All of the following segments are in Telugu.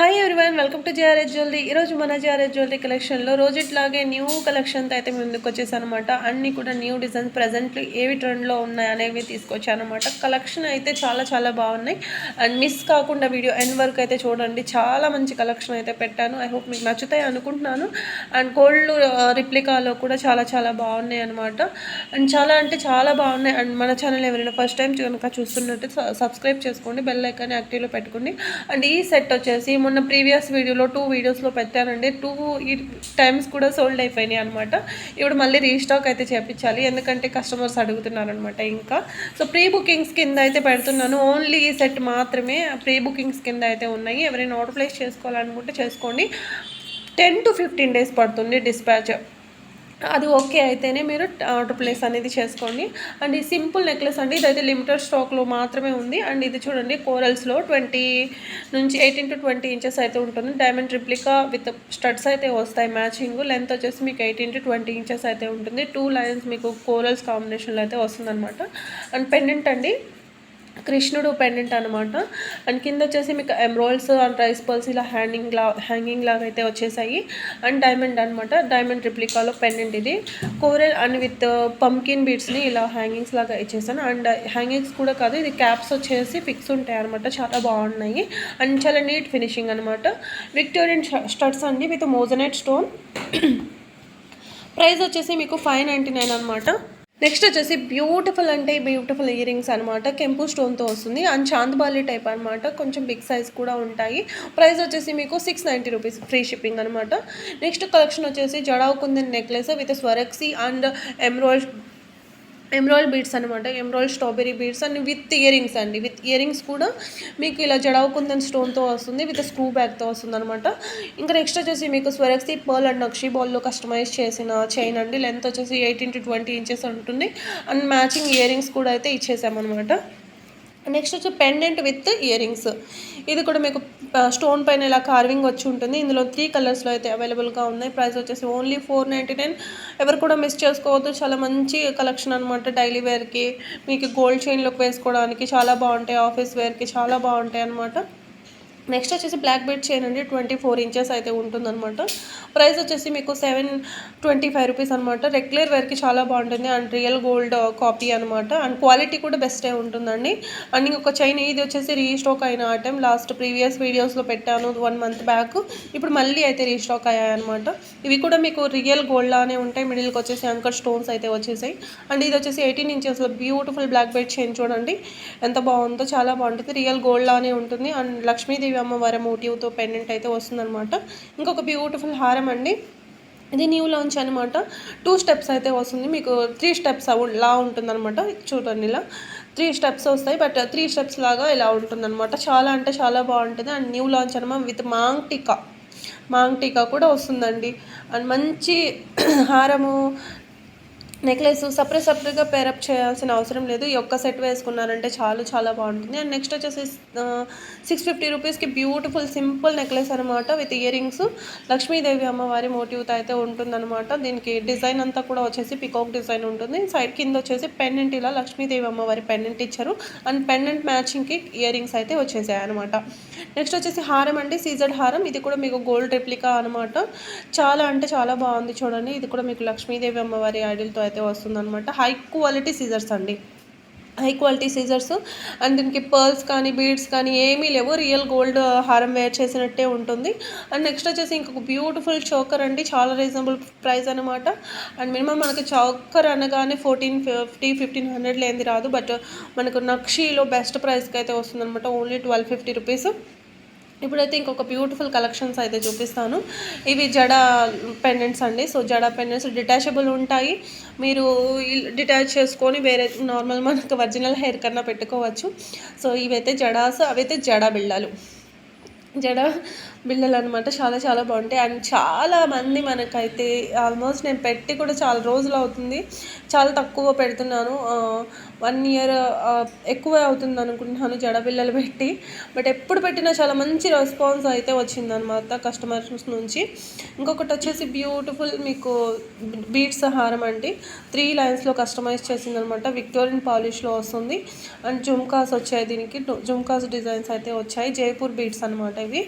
hi everyone welcome to JRS jewellery ఈరోజు మన జేఆర్ఎస్ జ్యువెలరీ కలెక్షన్లో రోజుట్లాగే న్యూ కలెక్షన్తో అయితే మేము ముందుకు అనమాట అన్నీ కూడా న్యూ డిజైన్స్ ప్రజెంట్ ఏవి ట్రెండ్లో ఉన్నాయి అనేవి తీసుకొచ్చాను అనమాట కలెక్షన్ అయితే చాలా చాలా బాగున్నాయి. అండ్ మిస్ కాకుండా వీడియో ఎండ్ వరకు అయితే చూడండి. చాలా మంచి కలెక్షన్ అయితే పెట్టాను. ఐ హోప్ మీకు నచ్చుతాయి అనుకుంటున్నాను. అండ్ గోల్డ్ రిప్లికాలో కూడా చాలా చాలా బాగున్నాయి అనమాట అండ్ చాలా అంటే చాలా బాగున్నాయి. అండ్ మన ఛానల్ ఎవరైనా ఫస్ట్ టైం కనుక చూస్తున్నట్టు సబ్స్క్రైబ్ చేసుకోండి. బెల్ ఐకాన్ని యాక్టివ్లో పెట్టుకోండి. అండ్ ఈ సెట్ వచ్చేసి మొన్న ప్రీవియస్ వీడియోలో టూ వీడియోస్లో పెట్టానండి. టూ ఈ టైమ్స్ కూడా సోల్డ్ అయిపోయినాయి అనమాట ఇప్పుడు మళ్ళీ రీస్టాక్ అయితే చేపించాలి. ఎందుకంటే కస్టమర్స్ అడుగుతున్నారనమాట ఇంకా. సో ప్రీ బుకింగ్స్ కింద అయితే పెడుతున్నాను. ఓన్లీ ఈ సెట్ మాత్రమే ప్రీ బుకింగ్స్ కింద అయితే ఉన్నాయి. ఎవరైనా ఆర్డర్ ప్లేస్ చేసుకోవాలనుకుంటే చేసుకోండి. టెన్ టు ఫిఫ్టీన్ డేస్ పడుతుంది డిస్పాచ్ అది ఓకే అయితేనే మీరు ఆర్డర్ ప్లేస్ అనేది చేసుకోండి. అండ్ ఈ సింపుల్ నెక్లెస్ అండి ఇదైతే లిమిటెడ్ స్టాక్లో మాత్రమే ఉంది. అండ్ ఇది చూడండి కోరల్స్లో ట్వంటీ నుంచి ఎయిటీన్ టు ట్వంటీ ఇంచెస్ అయితే ఉంటుంది. డైమండ్ రిప్లికా విత్ స్టడ్స్ అయితే వస్తాయి మ్యాచింగ్. లెంత్ వచ్చేసి మీకు ఎయిటీన్ టు ట్వంటీ ఇంచెస్ అయితే ఉంటుంది. టూ లైన్స్ మీకు కోరల్స్ కాంబినేషన్లో అయితే వస్తుంది అనమాట అండ్ పెండెంట్ అండి కృష్ణుడు పెండెంట్ అనమాట అండ్ కింద వచ్చేసి మీకు ఎమ్రాయిల్స్ అండ్ రైస్ పర్ల్స్ ఇలా హ్యాంగింగ్ లా హ్యాంగింగ్ లాగా అయితే వచ్చేసాయి. అండ్ డైమండ్ అనమాట డైమండ్ రిప్లికాలో పెండెంట్ ఇది. కోరల్ అండ్ విత్ పంకిన్ బీడ్స్ని ఇలా హ్యాంగింగ్స్ లాగా ఇచ్చేసాను. అండ్ హ్యాంగింగ్స్ కూడా కాదు ఇది క్యాప్స్ వచ్చేసి ఫిక్స్ ఉంటాయి అనమాట చాలా బాగున్నాయి. అండ్ చాలా నీట్ ఫినిషింగ్ అనమాట విక్టోరియన్ స్టడ్స్ అండి విత్ మోజనైట్ స్టోన్ ప్రైస్ వచ్చేసి మీకు ఫైవ్ నైంటీ నైన్ అనమాట నెక్స్ట్ వచ్చేసి బ్యూటిఫుల్ అంటే బ్యూటిఫుల్ ఇయర్ రింగ్స్ అనమాట కెంపు స్టోన్తో వస్తుంది. అండ్ చాందబాలి టైప్ అనమాట కొంచెం బిగ్ సైజ్ కూడా ఉంటాయి. ప్రైస్ వచ్చేసి మీకు six ninety rupees free shipping అనమాట నెక్స్ట్ కలెక్షన్ వచ్చేసి jadau necklace with Swarovski and emerald emerald beads అనమాట emerald strawberry beads and with ear rings అండి. విత్ ఇయర్ రింగ్స్ కూడా మీకు ఇలా జడవకుందని స్టోన్తో వస్తుంది విత్ స్క్రూ బ్యాగ్తో వస్తుంది అనమాట ఇంకా నెక్స్ట్ వచ్చేసి మీకు స్వరక్సీ పర్ల్ అండ్ నక్షి బాల్లో కస్టమైజ్ చేసిన చైన్ అండి. లెంత్ వచ్చేసి ఎయిటీన్ టు ట్వంటీ ఇంచెస్ ఉంటుంది. అండ్ మ్యాచింగ్ ఇయర్ రింగ్స్ కూడా అయితే ఇచ్చేసామన్నమాట. నెక్స్ట్ వచ్చి పెండెంట్ విత్ ఇయర్ రింగ్స్ ఇది కూడా మీకు స్టోన్ పైన ఇలా కార్వింగ్ వచ్చి ఉంటుంది. ఇందులో త్రీ కలర్స్లో అయితే అవైలబుల్గా ఉన్నాయి. ప్రైస్ వచ్చేసి ఓన్లీ ఫోర్ నైంటీ నైన్ ఎవరు కూడా మిస్ చేసుకోవద్దు. చాలా మంచి కలెక్షన్ అనమాట డైలీ వేర్కి. మీకు గోల్డ్ చైన్లోకి వేసుకోవడానికి చాలా బాగుంటాయి. ఆఫీస్ వేర్కి చాలా బాగుంటాయి అనమాట నెక్స్ట్ వచ్చేసి బ్లాక్ బెడ్ చైన్ అండి ట్వంటీ ఫోర్ ఇంచెస్ అయితే ఉంటుందన్నమాట. ప్రైస్ వచ్చేసి మీకు సెవెన్ ట్వంటీ ఫైవ్ రూపీస్ అనమాట రెగ్యులర్ వేర్కి చాలా బాగుంటుంది. అండ్ రియల్ గోల్డ్ కాపీ అనమాట అండ్ క్వాలిటీ కూడా బెస్టే ఉంటుందండి. అండ్ ఇంకొక చైన్ ఇది వచ్చేసి రీస్టాక్ అయిన ఐటమ్ లాస్ట్ ప్రీవియస్ వీడియోస్లో పెట్టాను వన్ మంత్ బ్యాక్. ఇప్పుడు మళ్ళీ అయితే రీస్టాక్ అయ్యాయన్నమాట ఇవి కూడా మీకు రియల్ గోల్డ్ లానే ఉంటాయి. మిడిల్కి వచ్చేసి అంకర్ స్టోన్స్ అయితే వచ్చేసాయి. అండ్ ఇది వచ్చేసి ఎయిటీన్ ఇంచెస్లో బ్యూటిఫుల్ బ్లాక్ బెడ్ చైన్ చూడండి. ఎంత బాగుందో చాలా బాగుంటుంది. రియల్ గోల్డ్ లానే ఉంటుంది. అండ్ లక్ష్మీదేవి అమ్మవారి మోటివ్తో పెండెంట్ అయితే వస్తుందన్నమాట. ఇంకొక బ్యూటిఫుల్ హారం అండి. ఇది న్యూ లాంచ్ అనమాట టూ స్టెప్స్ అయితే వస్తుంది. మీకు త్రీ స్టెప్స్ లా ఉంటుందన్నమాట. చూడండి ఇలా. త్రీ స్టెప్స్ వస్తాయి. బట్ త్రీ స్టెప్స్ లాగా ఇలా ఉంటుందన్నమాట. చాలా అంటే చాలా బాగుంటుంది. అండ్ న్యూ లాంచ్ అనమాట విత్ మాంగ్ టీకా మాంగ్ టీకా కూడా వస్తుందండి. అండ్ మంచి హారము నెక్లెస్ సపరేట్ సపరేట్గా పేరప్ చేయాల్సిన అవసరం లేదు. ఈ ఒక్క సెట్ వేసుకున్నారంటే చాలా చాలా బాగుంటుంది. అండ్ నెక్స్ట్ వచ్చేసి సిక్స్ ఫిఫ్టీ రూపీస్కి బ్యూటిఫుల్ సింపుల్ నెక్లెస్ అనమాట విత్ ఇయర్ రింగ్స్ లక్ష్మీదేవి అమ్మవారి మోటివ్తో అయితే ఉంటుందన్నమాట. దీనికి డిజైన్ అంతా కూడా వచ్చేసి పికాక్ డిజైన్ ఉంటుంది. సైడ్ కింద వచ్చేసి పెండెంట్ ఇలా లక్ష్మీదేవి అమ్మవారి పెండెంట్ ఇచ్చారు. అండ్ పెండెంట్ మ్యాచింగ్కి ఇయర్ రింగ్స్ అయితే వచ్చేసాయి అనమాట నెక్స్ట్ వచ్చేసి హారం అండి సీజర్డ్ హారం. ఇది కూడా మీకు గోల్డ్ రెప్లికా అనమాట చాలా అంటే చాలా బాగుంది చూడండి. ఇది కూడా మీకు లక్ష్మీదేవి అమ్మవారి ఐడిల్తో అయితే వస్తుందన్నమాట. హై క్వాలిటీ సీజర్స్ అండి. హై క్వాలిటీ సీజర్స్ అండ్ దీనికి పర్ల్స్ కానీ బీడ్స్ కానీ ఏమీ లేవు. రియల్ గోల్డ్ హారం వేర్ చేసినట్టే ఉంటుంది. అండ్ నెక్స్ట్ వచ్చేసి ఇంకొక బ్యూటిఫుల్ చోకర్ అండి. చాలా రీజనబుల్ ప్రైస్ అనమాట అండ్ మినిమం మనకి చోకర్ అనగానే ఫోర్టీన్ ఫిఫ్టీ ఫిఫ్టీన్ హండ్రెడ్ లేనిది రాదు. బట్ మనకు నక్షీలో బెస్ట్ ప్రైస్కి అయితే వస్తుందన్నమాట. ఓన్లీ ట్వెల్వ్ ఫిఫ్టీ రూపీస్ ఇప్పుడైతే ఇంకొక బ్యూటిఫుల్ కలెక్షన్స్ అయితే చూపిస్తాను. ఇవి జడ పెండెంట్స్ అండి. సో జడ పెండెంట్స్ డిటాచబుల్ ఉంటాయి. మీరు డిటాచ్ చేసుకొని వేరే నార్మల్ మనకు ఒరిజినల్ హెయిర్ కన్నా పెట్టుకోవచ్చు. సో ఇవైతే జడాస్ అవైతే జడ బిళ్ళలు. జడ బిళ్ళలు అనమాట చాలా చాలా బాగుంటాయి. అండ్ చాలా మంది మనకైతే ఆల్మోస్ట్ నేను పెట్టి కూడా చాలా రోజులు అవుతుంది. చాలా తక్కువ పెడుతున్నాను. వన్ ఇయర్ ఎక్కువ అవుతుంది అనుకుంటున్నాను జడ బిళ్ళలు పెట్టి. బట్ ఎప్పుడు పెట్టినా చాలా మంచి రెస్పాన్స్ అయితే వచ్చిందనమాట కస్టమర్స్ నుంచి. ఇంకొకటి వచ్చేసి బ్యూటిఫుల్ మీకు బీట్స్ హారం అండి. త్రీ లైన్స్లో కస్టమైజ్ చేసిందనమాట విక్టోరియన్ పాలిష్లో వస్తుంది. అండ్ జుమ్కాస్ వచ్చాయి దీనికి. జుమ్కాస్ డిజైన్స్ అయితే వచ్చాయి. జైపూర్ బీట్స్ అనమాట ఇవి.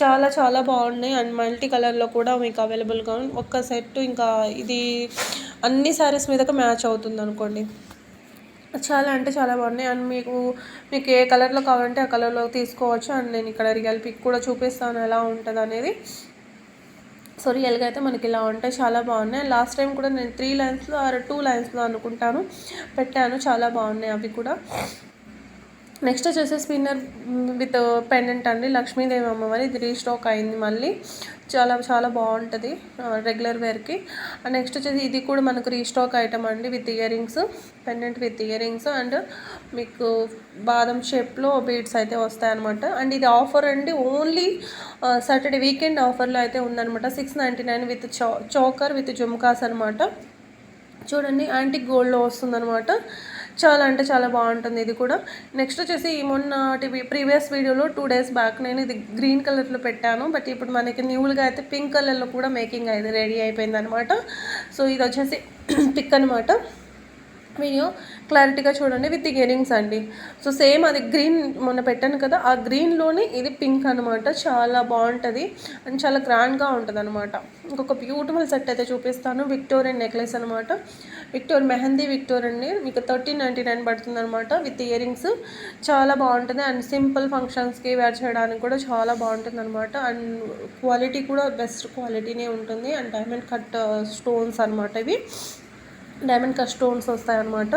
చాలా చాలా బాగున్నాయి. అండ్ మల్టీ కలర్లో కూడా మీకు అవైలబుల్గా ఉంది ఒక్క సెట్ ఇంకా ఇది అన్ని శారీస్ మీదకి మ్యాచ్ అవుతుంది అనుకోండి చాలా అంటే చాలా బాగున్నాయి. అండ్ మీకు మీకు ఏ కలర్లో కావాలంటే ఆ కలర్లో తీసుకోవచ్చు. అండ్ నేను ఇక్కడ రియల్ పిక్ కూడా చూపిస్తాను ఎలా ఉంటుంది అనేది సో రియల్గా అయితే మనకి ఇలా ఉంటాయి. చాలా బాగున్నాయి. లాస్ట్ టైం కూడా నేను త్రీ లైన్స్లో ఆర్ టూ లైన్స్లో అనుకుంటాను పెట్టాను. చాలా బాగున్నాయి అవి కూడా. నెక్స్ట్ వచ్చేసి స్పిన్నర్ విత్ పెండెంట్ అండి. లక్ష్మీదేవి అమ్మవారి ఇది రీస్టాక్ అయింది మళ్ళీ. చాలా చాలా బాగుంటుంది రెగ్యులర్ వేర్కి నెక్స్ట్ వచ్చేసి ఇది కూడా మనకు రీస్టాక్ ఐటమ్ అండి with ear rings pendant with ear rings. And మీకు బాదం షేప్లో బీడ్స్ అయితే వస్తాయన్నమాట. అండ్ ఇది ఆఫర్ అండి ఓన్లీ సాటర్డే వీకెండ్ ఆఫర్లో అయితే ఉందన్నమాట. సిక్స్ నైంటీ నైన్ విత్ చౌ చౌకర్ విత్ జుమ్కాస్ అనమాట చూడండి యాంటిక్ గోల్డ్లో వస్తుందన్నమాట. చాలా అంటే చాలా బాగుంటుంది ఇది కూడా. నెక్స్ట్ వచ్చేసి ఈ మొన్న ప్రీవియస్ వీడియోలో టూ డేస్ బ్యాక్ నేను ఇది గ్రీన్ కలర్లో పెట్టాను. బట్ ఇప్పుడు మనకి న్యూలుగా అయితే పింక్ కలర్లో కూడా మేకింగ్ అయితే రెడీ అయిపోయింది అనమాట సో ఇది వచ్చేసి పిక్ అనమాట వీడియో క్లారిటీగా చూడండి విత్ ఇయరింగ్స్ అండి. సో సేమ్ అది గ్రీన్ మొన్న పెట్టాను కదా ఆ గ్రీన్లోనే ఇది పింక్ అనమాట చాలా బాగుంటుంది అండ్ చాలా గ్రాండ్గా ఉంటుంది అనమాట ఇంకొక బ్యూటిఫుల్ సెట్ అయితే చూపిస్తాను విక్టోరియన్ నెక్లెస్ అనమాట విక్టోర్ మెహందీ విక్టోర్ అండి మీకు థర్టీన్ నైంటీ నైన్ పడుతుంది అనమాట విత్ ఇయరింగ్స్ చాలా బాగుంటుంది అండ్ సింపుల్ ఫంక్షన్స్కి వేర్ చేయడానికి కూడా చాలా బాగుంటుంది అనమాట అండ్ క్వాలిటీ కూడా బెస్ట్ క్వాలిటీనే ఉంటుంది. అండ్ డైమండ్ కట్ స్టోన్స్ అనమాట ఇవి. డైమండ్ కట్ స్టోన్స్ వస్తాయన్నమాట.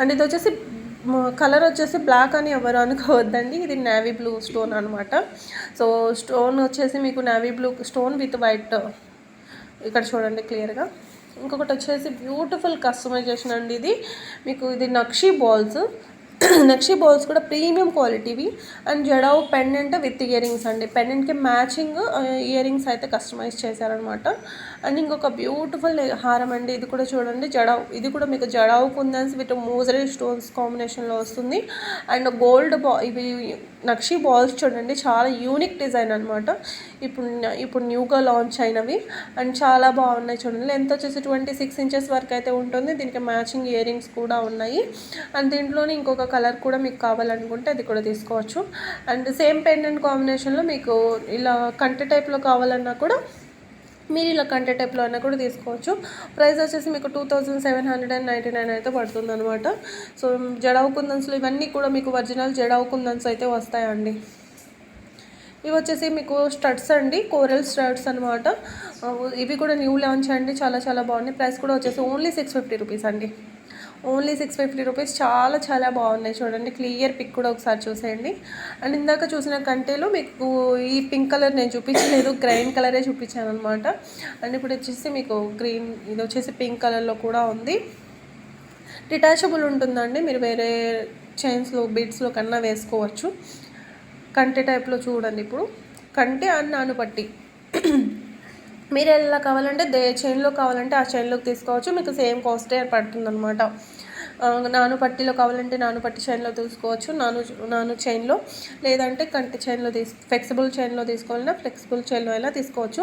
అండ్ ఇది వచ్చేసి కలర్ వచ్చేసి బ్లాక్ అని ఎవరు అనుకోవద్దండి. ఇది నేవీ బ్లూ స్టోన్ అనమాట సో స్టోన్ వచ్చేసి మీకు navy blue stone with white ఇక్కడ చూడండి క్లియర్గా ఇంకొకటి వచ్చేసి బ్యూటిఫుల్ కస్టమైజేషన్ అండి ఇది. మీకు ఇది నక్షీ బాల్స్ నక్షి బౌల్స్ కూడా premium క్వాలిటీవి. And jadau pendant with earrings అండి. పెండెంట్కి మ్యాచింగ్ ఇయరింగ్స్ అయితే కస్టమైజ్ చేశారనమాట అండ్ ఇంకొక బ్యూటిఫుల్ హారం అండి. ఇది కూడా చూడండి. జడావు ఇది కూడా మీకు జడావు కుందన్స్ విత్ మోజరీ స్టోన్స్ కాంబినేషన్లో వస్తుంది. అండ్ గోల్డ్ బా ఇవి నక్షి బాల్స్ చూడండి. చాలా యూనిక్ డిజైన్ అనమాట ఇప్పుడు ఇప్పుడు న్యూగా లాంచ్ అయినవి. అండ్ చాలా బాగున్నాయి చూడండి. లెంత్ వచ్చేసి ట్వంటీ సిక్స్ ఇంచెస్ వరకు అయితే ఉంటుంది. దీనికి మ్యాచింగ్ ఇయరింగ్స్ కూడా ఉన్నాయి. అండ్ దీంట్లోనే ఇంకొక కలర్ కూడా మీకు కావాలనుకుంటే అది కూడా తీసుకోవచ్చు. అండ్ సేమ్ పెండెంట్ కాంబినేషన్లో మీకు ఇలా కంటె టైప్లో కావాలన్నా కూడా మీరు ఇలా కంటె టైప్లో అయినా కూడా తీసుకోవచ్చు. ప్రైస్ వచ్చేసి మీకు two thousand seven hundred and ninety nine అయితే పడుతుంది అనమాట సో జడావు కుందన్స్లో ఇవన్నీ కూడా మీకు ఒరిజినల్ జడావు కుందన్స్ అయితే వస్తాయండి. ఇవి వచ్చేసి మీకు స్టడ్స్ అండి కోరల్ స్టడ్స్ అనమాట ఇవి కూడా న్యూ లాంచ్ అండి చాలా చాలా బాగున్నాయి. ప్రైస్ కూడా వచ్చేసి ఓన్లీ సిక్స్ ఫిఫ్టీ రూపీస్ అండి. ఓన్లీ సిక్స్ ఫిఫ్టీ రూపీస్ చాలా చాలా బాగున్నాయి చూడండి. క్లియర్ పిక్ కూడా ఒకసారి చూసేయండి. అండ్ ఇందాక చూసిన కంటేలో మీకు ఈ పింక్ కలర్ నేను చూపించలేదు గ్రైన్ కలరే చూపించాను అనమాట అండ్ ఇప్పుడు వచ్చేసి మీకు గ్రీన్ ఇది వచ్చేసి పింక్ కలర్లో కూడా ఉంది. డిటాచబుల్ ఉంటుందండి. మీరు వేరే చైన్స్లో బీడ్స్లో కన్నా వేసుకోవచ్చు. కంటె టైప్లో చూడండి ఇప్పుడు. కంటే అండ్ పట్టి మీరు ఎలా కావాలంటే దే చైన్లో కావాలంటే ఆ చైన్లోకి తీసుకోవచ్చు. మీకు సేమ్ కాస్టే పడుతుంది అనమాట నాను పట్టిలో కావాలంటే నాను పట్టి చైన్లో తీసుకోవచ్చు నాను నాను చైన్లో లేదంటే కంటి చైన్లో తీసు ఫ్లెక్సిబుల్ చైన్లో తీసుకోవాలన్నా ఫ్లెక్సిబుల్ చైన్లో అయినా తీసుకోవచ్చు.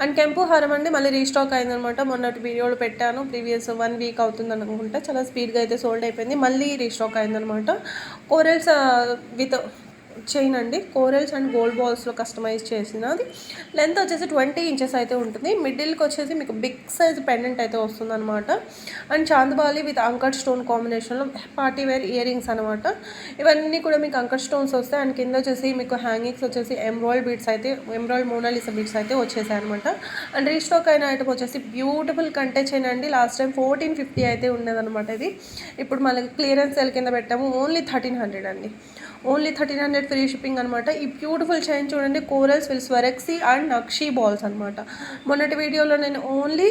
అండ్ కెంపు హారం అండి మళ్ళీ రీస్టాక్ అయిందనమాట. మొన్నటి వీడియోలో పెట్టాను. ప్రీవియస్ వన్ వీక్ అవుతుంది అనుకుంటా చాలా స్పీడ్గా అయితే సోల్డ్ అయిపోయింది. మళ్ళీ రీస్టాక్ అయిందనమాట. కోరల్స్ విత్ చైన్ అండి. కోరల్స్ అండ్ గోల్డ్ బాల్స్లో కస్టమైజ్ చేసినది. లెంత్ వచ్చేసి ట్వంటీ ఇంచెస్ అయితే ఉంటుంది. మిడిల్కి వచ్చేసి మీకు బిగ్ సైజ్ పెండెంట్ అయితే వస్తుంది అనమాట and chandbali with uncut stone కాంబినేషన్లో పార్టీ వేర్ ఇయర్ రింగ్స్ అనమాట ఇవన్నీ కూడా మీకు అంకట్ స్టోన్స్ వస్తాయి. అండ్ కింద వచ్చేసి మీకు హ్యాంగింగ్స్ వచ్చేసి ఎంబ్రాయిడ్ బీడ్స్ అయితే ఎంబ్రాయిడ్ మోనాలిస బీడ్స్ అయితే వచ్చేసాయి అనమాట అండ్ రీస్టాక్ అయిన ఐటమ్ వచ్చేసి బ్యూటిఫుల్ కంటే చైన్ అండి. లాస్ట్ టైం ఫోర్టీన్ ఫిఫ్టీ అయితే ఉండేదన్నమాట ఇది. ఇప్పుడు మనకి క్లియరెన్స్ సెల్ కింద పెట్టాము. ఓన్లీ థర్టీన్ హండ్రెడ్ అండి. Only thirteen hundred free shipping అనమాట ఈ బ్యూటిఫుల్ చైన్ చూడండి corals with Swarovski and nakshi balls అనమాట మొన్నటి వీడియోలో నేను ఓన్లీ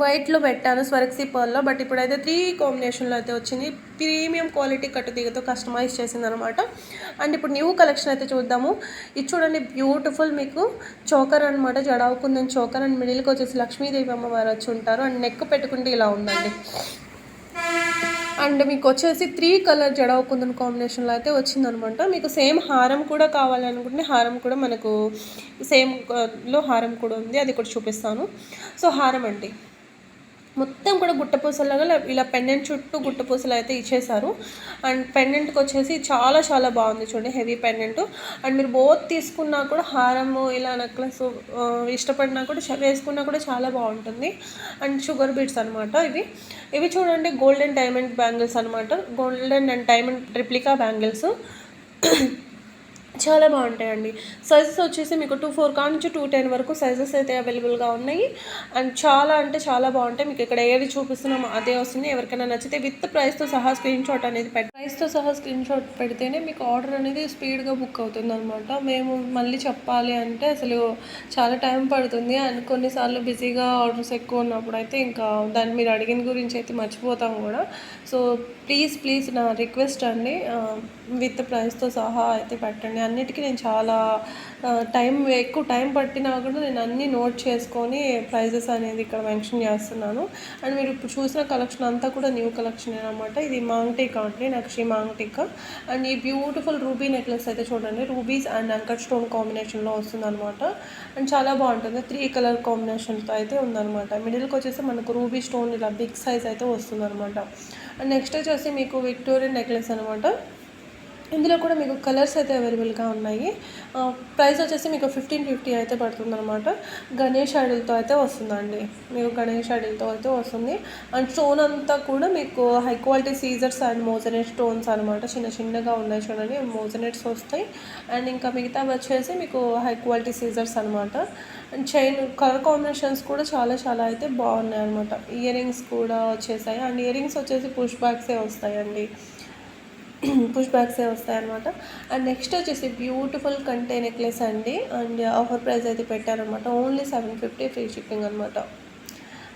వైట్లో పెట్టాను స్వరక్సీ పర్ల్లో బట్ ఇప్పుడైతే త్రీ కాంబినేషన్లో అయితే వచ్చింది. ప్రీమియం క్వాలిటీ కట్టుతీగతో కస్టమైజ్ చేసింది అనమాట అండ్ ఇప్పుడు న్యూ కలెక్షన్ అయితే చూద్దాము. ఇది చూడండి బ్యూటిఫుల్ మీకు చోకర్ అనమాట జడావుకుందని చోకర్ అండ్ మిడిల్కి వచ్చేసి లక్ష్మీదేవి అమ్మవారు వచ్చి ఉంటారు. అండ్ నెక్ పెట్టుకుంటే ఇలా ఉందండి. అండ్ మీకు వచ్చేసి త్రీ కలర్ జడావు కుందన్ కాంబినేషన్లో అయితే వచ్చిందనమాట. మీకు సేమ్ హారం కూడా కావాలనుకుంటే హారం కూడా మనకు సేమ్లో హారం కూడా ఉంది. అది కూడా చూపిస్తాను. సో హారం అండి. మొత్తం కూడా గుట్టపూసలాగా ఇలా- ఇలా పెండెంట్ చుట్టూ గుట్టపూసలు అయితే ఇచ్చేసారు అండ్ పెండెంట్కి వచ్చేసి చాలా చాలా బాగుంది చూడండి హెవీ పెండెంట్ అండ్ మీరు బోత్ తీసుకున్నా కూడా హారము ఇలా నెక్లెస్ ఇష్టపడినా కూడా వేసుకున్నా కూడా చాలా బాగుంటుంది. అండ్ షుగర్ బీట్స్ అనమాట ఇవి. ఇవి చూడండి గోల్డెన్ డైమండ్ బ్యాంగిల్స్ అనమాట golden and diamond replica bangles చాలా బాగుంటాయండి. సైజెస్ వచ్చేసి మీకు టూ ఫోర్ కా నుంచి టూ టెన్ వరకు సైజెస్ అయితే అవైలబుల్గా ఉన్నాయి. అండ్ చాలా అంటే చాలా బాగుంటాయి. మీకు ఇక్కడ ఏది చూపిస్తున్నామో అదే వస్తుంది. ఎవరికైనా నచ్చితే విత్ ప్రైస్తో సహా స్క్రీన్ షాట్ అనేది పెట్టి ప్రైస్తో సహా స్క్రీన్ షాట్ పెడితేనే మీకు ఆర్డర్ అనేది స్పీడ్గా బుక్ అవుతుంది అనమాట మేము మళ్ళీ చెప్పాలి అంటే అసలు చాలా టైం పడుతుంది. అండ్ కొన్నిసార్లు బిజీగా ఆర్డర్స్ ఎక్కువ ఉన్నప్పుడు అయితే ఇంకా దాన్ని మీరు అడిగిన గురించి అయితే మర్చిపోతాం కూడా. సో ప్లీజ్ ప్లీజ్ నా రిక్వెస్ట్ అండి. Uh, విత్ ప్రైస్తో సహా అయితే పెట్టండి. అన్నిటికీ నేను చాలా టైం ఎక్కువ టైం పట్టినా కూడా నేను అన్నీ నోట్ చేసుకొని ప్రైజెస్ అనేది ఇక్కడ మెన్షన్ చేస్తున్నాను. అండ్ మీరు ఇప్పుడు చూసిన కలెక్షన్ అంతా కూడా న్యూ కలెక్షన్ అనమాట ఇది మాంగ్టిక్ అండి నక్షి మాంగ్టిక్. అండ్ ఈ బ్యూటిఫుల్ రూబీ నెక్లెస్ అయితే చూడండి. రూబీస్ అండ్ అంకట్ స్టోన్ కాంబినేషన్లో వస్తుందన్నమాట. అండ్ చాలా బాగుంటుంది. త్రీ కలర్ కాంబినేషన్తో అయితే ఉందన్నమాట. మిడిల్కి వచ్చేసి మనకు రూబీ స్టోన్ ఇలా బిగ్ సైజ్ అయితే వస్తుందన్నమాట. అండ్ నెక్స్ట్ వచ్చేసి మీకు విక్టోరియన్ నెక్లెస్ అనమాట ఇందులో కూడా మీకు కలర్స్ అయితే అవైలబుల్గా ఉన్నాయి. ప్రైస్ వచ్చేసి మీకు ఫిఫ్టీన్ ఫిఫ్టీ అయితే పడుతుందన్నమాట. గణేష్ ఐడల్తో అయితే వస్తుందండి. మీకు గణేష్ ఐడల్తో అయితే వస్తుంది. అండ్ స్టోన్ అంతా కూడా మీకు హై క్వాలిటీ సీజర్స్ అండ్ మోజనెట్ స్టోన్స్ అనమాట చిన్న చిన్నగా ఉన్నాయి చూడండి మోజనెట్స్ వస్తాయి. అండ్ ఇంకా మిగతా వచ్చేసి మీకు హై క్వాలిటీ సీజర్స్ అనమాట అండ్ చైన్ కలర్ కాంబినేషన్స్ కూడా చాలా చాలా అయితే బాగున్నాయి అనమాట ఇయర్ రింగ్స్ కూడా వచ్చేసాయి. అండ్ ఇయర్ రింగ్స్ వచ్చేసి పుష్ బ్యాగ్సే వస్తాయండి. పుష్ బ్యాగ్సే వస్తాయి అనమాట అండ్ నెక్స్ట్ వచ్చేసి బ్యూటిఫుల్ కంటే నెక్లెస్ అండి. అండ్ ఆఫర్ ప్రైస్ అయితే పెట్టారనమాట only seven fifty free shipping అనమాట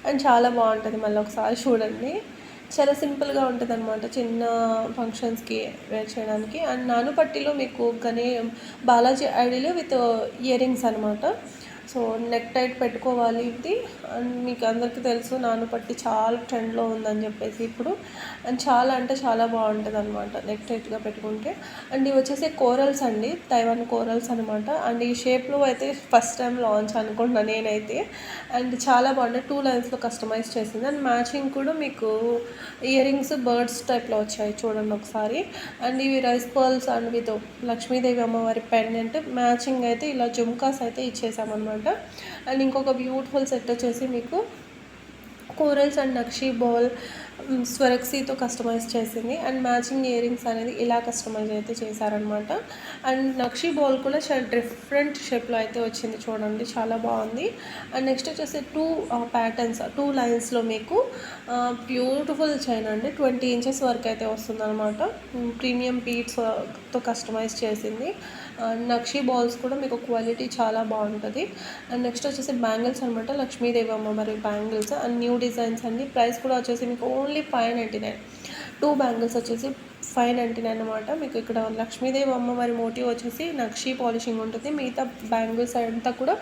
అండ్ చాలా బాగుంటుంది మళ్ళీ ఒకసారి చూడండి. చాలా సింపుల్గా ఉంటుంది అనమాట చిన్న ఫంక్షన్స్కి వేర్ చేయడానికి. అండ్ నానుపట్టిలో మీకు గనే బాలాజీ ఐడీలు విత్ ఇయర్ రింగ్స్ అనమాట సో నెక్ టైట్ పెట్టుకోవాలి ఇది. అండ్ మీకు అందరికీ తెలుసు నాను పట్టి చాలా ట్రెండ్లో ఉందని చెప్పేసి ఇప్పుడు. అండ్ చాలా అంటే చాలా బాగుంటుంది అనమాట నెక్ టైట్గా పెట్టుకుంటే. అండ్ ఇవి వచ్చేసి కోరల్స్ అండి తైవాన్ కోరల్స్ అనమాట అండ్ ఈ షేప్లో అయితే ఫస్ట్ టైం లాంచ్ అనుకుంటున్నాను నేనైతే. అండ్ చాలా బాగుంటాయి టూ లైన్స్లో కస్టమైజ్ చేసింది. అండ్ మ్యాచింగ్ కూడా మీకు ఇయర్ రింగ్స్ బర్డ్స్ టైప్లో వచ్చాయి చూడండి ఒకసారి. అండ్ ఇవి rice pearls and with Lakshmidevi అమ్మవారి పెండెంట్ మ్యాచింగ్ అయితే ఇలా జుమ్కాస్ అయితే ఇచ్చేసామన్నమాట. అండ్ ఇంకొక బ్యూటిఫుల్ సెట్ వచ్చేసి మీకు కోరల్స్ అండ్ నక్షి బాల్ స్వరక్సీతో కస్టమైజ్ చేసింది. అండ్ మ్యాచింగ్ ఇయరింగ్స్ అనేది ఇలా కస్టమైజ్ అయితే చేశారనమాట అండ్ నక్షి బాల్ కూడా చాలా డిఫరెంట్ షేప్లో అయితే వచ్చింది చూడండి. చాలా బాగుంది. అండ్ నెక్స్ట్ వచ్చేసి టూ ప్యాటర్న్స్ టూ లైన్స్లో మీకు బ్యూటిఫుల్ చైన్ అండి. ట్వంటీ ఇంచెస్ వరకు అయితే వస్తుంది అనమాట ప్రీమియం బీట్స్తో కస్టమైజ్ చేసింది. నక్షి బాల్స్ కూడా మీకు క్వాలిటీ చాలా బాగుంటుంది. అండ్ నెక్స్ట్ వచ్చేసి బ్యాంగిల్స్ అనమాట లక్ష్మీదేవి అమ్మవారి బ్యాంగిల్స్ అండ్ న్యూ డిజైన్స్ అండి ప్రైస్ కూడా వచ్చేసి మీకు only five ninety nine two bangles వచ్చేసి ఫైవ్ నైంటీ నైన్ అనమాట మీకు ఇక్కడ లక్ష్మీదేవి అమ్మవారి మోటివ్ వచ్చేసి నక్షి పాలిషింగ్ ఉంటుంది. మిగతా బ్యాంగిల్స్ అంతా కూడా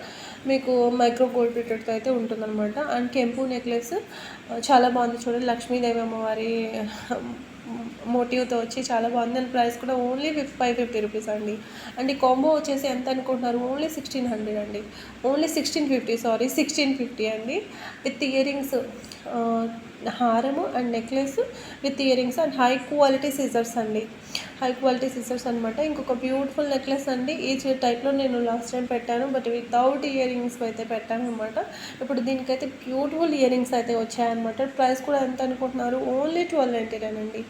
మీకు మైక్రో గోల్డ్ ప్లేటెడ్తో అయితే ఉంటుందన్నమాట. అండ్ కెంపు నెక్లెస్ చాలా బాగుంది చూడండి. లక్ష్మీదేవి అమ్మవారి మోటివ్తో వచ్చి చాలా బాగుంది అండ్ ప్రైస్ కూడా ఓన్లీ ఫిఫ్ ఫైవ్ ఫిఫ్టీ రూపీస్ అండి. అండ్ ఈ కాంబో వచ్చేసి ఎంత అనుకుంటున్నారు? ఓన్లీ సిక్స్టీన్ హండ్రెడ్ అండి. Only sixteen fifty sorry sixteen fifty అండి. విత్ ఇయర్ రింగ్స్ హారము and necklace with earrings and high quality scissors అండి. హై క్వాలిటీ సిజర్స్ అనమాట ఇంకొక బ్యూటిఫుల్ నెక్లెస్ అండి. ఈ టైప్లో నేను లాస్ట్ టైం పెట్టాను. బట్ వితౌట్ ఇయర్ రింగ్స్ అయితే పెట్టాను అనమాట ఇప్పుడు దీనికైతే బ్యూటిఫుల్ ఇయర్ రింగ్స్ అయితే వచ్చాయన్నమాట. ప్రైస్ కూడా ఎంత అనుకుంటున్నారు? ఓన్లీ ట్వెల్వ్ నైంటీ నైన్ అండి.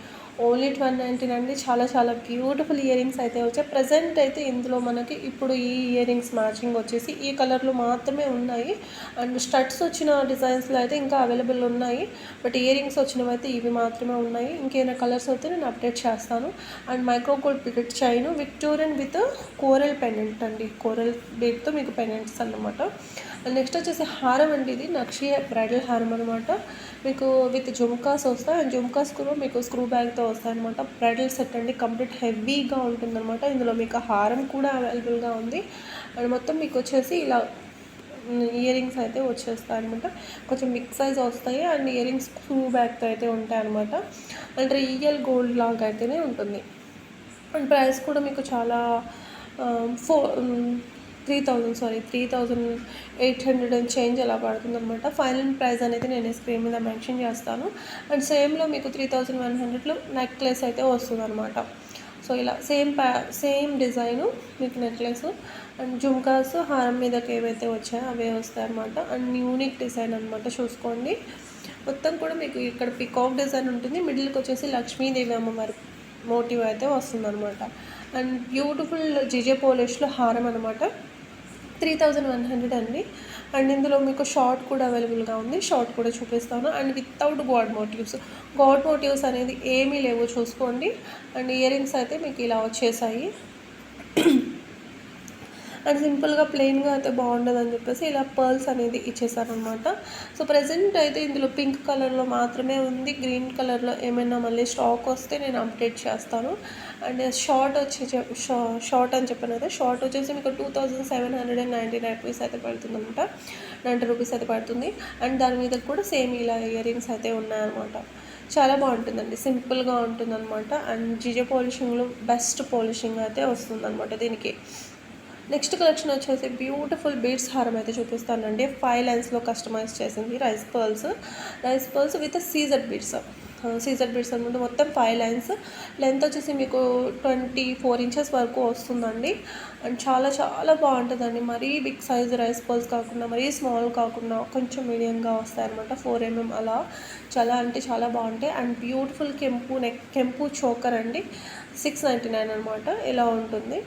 ఓన్లీ ట్వెల్వ్ నైంటీ అండి. చాలా చాలా బ్యూటిఫుల్ ఇయర్ రింగ్స్ అయితే వచ్చాయి. ప్రజెంట్ అయితే ఇందులో మనకి ఇప్పుడు ఈ ఇయర్ రింగ్స్ మ్యాచింగ్ వచ్చేసి ఈ కలర్లో మాత్రమే ఉన్నాయి. అండ్ స్టడ్స్ వచ్చిన డిజైన్స్లో అయితే ఇంకా అవైలబుల్ ఉన్నాయి. బట్ ఇయర్ రింగ్స్ వచ్చినవి అయితే ఇవి మాత్రమే ఉన్నాయి. ఇంకేమైనా కలర్స్ అయితే నేను అప్డేట్ చేస్తాను. And micro gold picket chain Victorian with coral pendant అండి. కోరల్ బేట్తో మీకు పెండెంట్స్ అన్నమాట. నెక్స్ట్ వచ్చేసి హారం అండి ఇది. నక్షి బ్రైడల్ హారం అనమాట మీకు విత్ జుమ్కాస్ వస్తాయి. అండ్ జుమ్కాస్ కూడా మీకు స్క్రూ బ్యాగ్తో వస్తాయి అనమాట బ్రైడల్ సెట్ అండి. కంప్లీట్ హెవీగా ఉంటుందన్నమాట. ఇందులో మీకు హారం కూడా అవైలబుల్గా ఉంది. అండ్ మొత్తం మీకు వచ్చేసి ఇలా ఇయర్ రింగ్స్ అయితే వచ్చేస్తాయి అనమాట కొంచెం బిగ్ సైజ్ వస్తాయి. అండ్ ఇయర్ రింగ్స్ స్క్రూ బ్యాగ్తో అయితే ఉంటాయి అనమాట అండ్ రియల్ గోల్డ్ లాగా అయితేనే ఉంటుంది. అండ్ ప్రైస్ కూడా మీకు చాలా four three thousand sorry three thousand eight hundred and change అలా పడుతుందన్నమాట. ఫైనల్ ప్రైస్ అనేది నేను స్క్రీన్ మీద మెన్షన్ చేస్తాను. అండ్ సేమ్లో మీకు త్రీ థౌజండ్ వన్ హండ్రెడ్లో నెక్లెస్ అయితే వస్తుందన్నమాట. సో ఇలా సేమ్ ప్యా సేమ్ డిజైను మీకు నెక్లెస్ అండ్ జుమ్కాస్ హారం మీదకి ఏవైతే వచ్చాయో అవే వస్తాయి అనమాట అండ్ యూనిక్ డిజైన్ అనమాట చూసుకోండి. మొత్తం కూడా మీకు ఇక్కడ పికాక్ డిజైన్ ఉంటుంది. మిడిల్కి వచ్చేసి లక్ష్మీదేవి అమ్మవారి మోటివ్ అయితే వస్తుందన్నమాట. అండ్ బ్యూటిఫుల్ జిజే పోలిష్లో హారం అనమాట త్రీ థౌజండ్ వన్ హండ్రెడ్ అండి. అండ్ ఇందులో మీకు షార్ట్ కూడా అవైలబుల్గా ఉంది. షార్ట్ కూడా చూపిస్తాను. And without god motifs. God motifs అనేది ఏమీ లేవు చూసుకోండి. అండ్ ఇయర్ రింగ్స్ అయితే మీకు ఇలా వచ్చేసాయి. అండ్ సింపుల్గా ప్లెయిన్గా అయితే బాగుండదు అని చెప్పేసి ఇలా పర్ల్స్ అనేది ఇచ్చేసారనమాట సో ప్రజెంట్ అయితే ఇందులో పింక్ కలర్లో మాత్రమే ఉంది. గ్రీన్ కలర్లో ఏమైనా మళ్ళీ స్టాక్ వస్తే నేను అప్డేట్ చేస్తాను. అండ్ షార్ట్ వచ్చి షార్ట్ అని చెప్పాను కదా షార్ట్ వచ్చేసి మీకు two thousand seven hundred and ninety nine rupees అయితే పడుతుంది అనమాట నైంటీ రూపీస్ అయితే పడుతుంది. అండ్ దాని మీద కూడా సేమ్ ఇలా ఇయర్ రింగ్స్ అయితే ఉన్నాయన్నమాట. చాలా బాగుంటుందండి. సింపుల్గా ఉంటుందన్నమాట. అండ్ జిజే పాలిషింగ్లో బెస్ట్ పాలిషింగ్ అయితే వస్తుందన్నమాట దీనికి. నెక్స్ట్ కలెక్షన్ వచ్చేసి బ్యూటిఫుల్ బీడ్స్ హారం అయితే చూపిస్తానండి. ఫైవ్ లైన్స్లో కస్టమైజ్ చేసింది rice pearls rice pearls with Caesar beads Caesar beads అనమాట మొత్తం ఫైవ్ లైన్స్ లెంత్ వచ్చేసి మీకు ట్వంటీ ఫోర్ ఇంచెస్ వరకు వస్తుందండి. అండ్ చాలా చాలా బాగుంటుందండి. మరీ బిగ్ సైజ్ రైస్ పర్ల్స్ కాకుండా మరీ స్మాల్ కాకుండా కొంచెం మీడియంగా వస్తాయన్నమాట. ఫోర్ ఎంఎం mm అలా. చాలా అంటే చాలా బాగుంటాయి. అండ్ బ్యూటిఫుల్ కెంపు నెక్ కెంపు చోకర్ అండి. సిక్స్ నైంటీ నైన్ అనమాట ఇలా ఉంటుంది.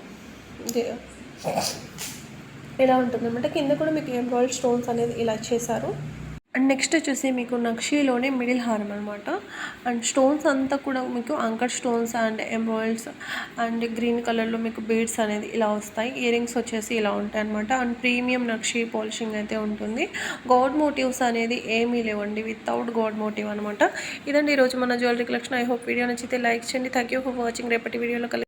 ఇలా ఉంటుంది? అనమాట కింద కూడా మీకు ఎంబ్రాయిడ్ స్టోన్స్ అనేది ఇలా చేశారు. అండ్ నెక్స్ట్ వచ్చేసి మీకు నక్షీలోనే మిడిల్ హారం అనమాట అండ్ స్టోన్స్ అంతా కూడా మీకు అంకర్ స్టోన్స్ అండ్ ఎంబ్రాయిడ్స్ అండ్ గ్రీన్ కలర్లో మీకు బీడ్స్ అనేది ఇలా వస్తాయి. ఇయరింగ్స్ వచ్చేసి ఇలా ఉంటాయి అనమాట అండ్ ప్రీమియం నక్షి పాలిషింగ్ అయితే ఉంటుంది. గాడ్ మోటివ్స్ అనేది ఏమీ లేవండి. వితౌట్ గాడ్ మోటివ్ అనమాట ఇదండి ఈరోజు మన jewellery collection I hope video నచ్చితే లైక్ చేయండి. థ్యాంక్ యూ ఫర్ వాచింగ్ రేపటి వీడియోలో